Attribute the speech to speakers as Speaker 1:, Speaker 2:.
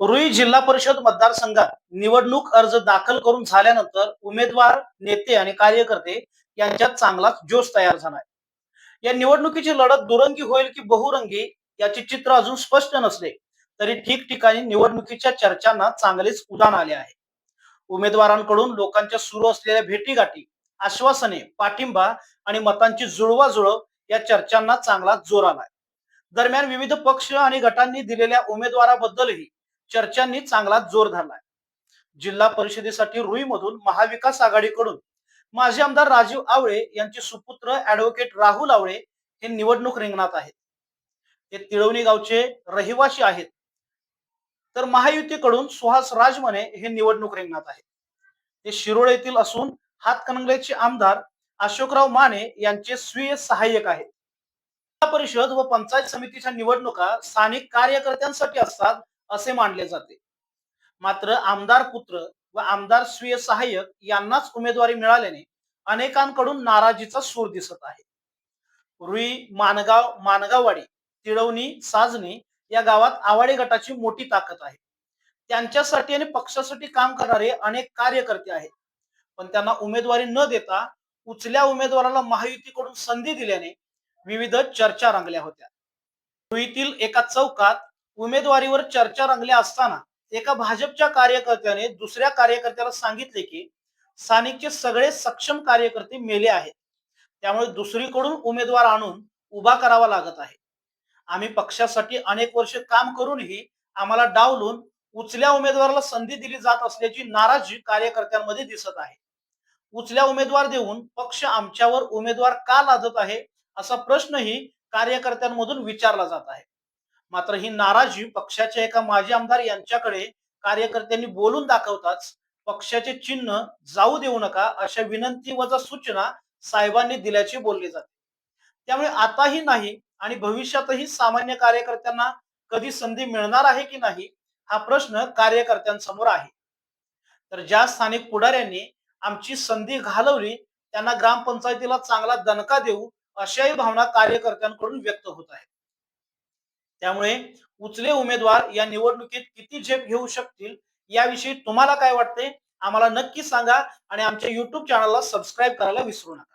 Speaker 1: रुई जिल्हा परिषद मतदारसंघात निवडणूक अर्ज दाखल करून झाल्यानंतर उमेदवार नेते आणि कार्यकर्ते यांच्यात चांगलाच जोश तयार झाला आहे. या निवडणुकीची लढत दुरंगी होईल की बहुरंगी याचे चित्र अजून स्पष्ट नसले तरी ठिकठिकाणी निवडणुकीच्या चर्चांना चांगलेच उदान आले आहे. उमेदवारांकडून लोकांच्या सुरू असलेल्या भेटीगाठी आश्वासने पाठिंबा आणि मतांची जुळवाजुळव या चर्चांना चांगला जोर आलाय दरम्यान विविध पक्ष आणि गटांनी दिलेल्या उमेदवाराबद्दलही चर्चांनी चांगला जोर धरलाय. जिल्हा परिषदेसाठी रुईमधून महाविकास आघाडीकडून माजी आमदार राजीव आवळे यांचे सुपुत्र ऍडव्होकेट राहुल आवळे हे निवडणूक रिंगणात आहेत. ते तिळवणी गावचे रहिवासी आहेत. तर महायुतीकडून सुहास राजमने हे निवडणूक रिंगणात आहेत. ते शिरोळ येथील असून हातकणंगलेचे आमदार अशोकराव माने यांचे स्वीय सहाय्यक आहेत. जिल्हा परिषद व पंचायत समितीच्या निवडणुका स्थानिक कार्यकर्त्यांसाठी असतात. असे मानले जाते. मात्र आमदार पुत्र व आमदार स्वीय सहाय्यक यांनाच उमेदवारी मिळाल्याने अनेकांकडून नाराजीचा सूर दिसत आहे. रुई मानगाव मानगाववाडी तिळवणी साजणी या गावात आवाडे गटाची मोठी ताकद आहे. त्यांच्यासाठी आणि पक्षासाठी काम करणारे अनेक कार्यकर्ते आहेत. पण त्यांना उमेदवारी न देता उचल्या उमेदवाराला महायुतीकडून संधी दिल्याने विविध चर्चा रंगल्या होत्या. रुईतील एका चौकात उमेदवारीवर चर्चा रंगल्या असताना एका भाजपच्या कार्यकर्त्याने दुसऱ्या कार्यकर्त्याला सांगितले की स्थानिकचे सगळे सक्षम कार्यकर्ते मेले आहेत. त्यामुळे दुसरीकडून उमेदवार आणून उभा करावा लागत आहे. आम्ही पक्षासाठी अनेक वर्ष काम करूनही आम्हाला डावलून उचल्या उमेदवाराला संधी दिली जात असल्याची नाराजी कार्यकर्त्यांमध्ये दिसत आहे. उचल्या उमेदवार देऊन पक्ष आमच्यावर उमेदवार का लादत आहे असा प्रश्नही कार्यकर्त्यांमधून विचारला जात आहे. मात्र ही नाराजी पक्षाच्या एका माजी आमदार यांच्याकडे कार्यकर्त्यांनी बोलून दाखवताच पक्षाचे चिन्ह जाऊ देऊ नका अशा विनंती वजा सूचना साहेबांनी दिल्याचे बोलले जाते. त्यामुळे आताही नाही आणि भविष्यातही सामान्य कार्यकर्त्यांना कधी संधी मिळणार आहे की नाही हा प्रश्न कार्यकर्त्यांसमोर आहे. तर ज्या स्थानिक पुढाऱ्यांनी आमची संधी घालवली त्यांना ग्रामपंचायतीला चांगला दणका देऊ अशाही भावना कार्यकर्त्यांकडून व्यक्त होत आहेत. त्यामुळे उचले उमेदवार या निवडणुकीत किती झेप घेऊ शकतील याविषयी तुम्हाला काय वाटते? आम्हाला नक्की सांगा आणि आमच्या युट्यूब चॅनलला सबस्क्राईब करायला विसरू नका.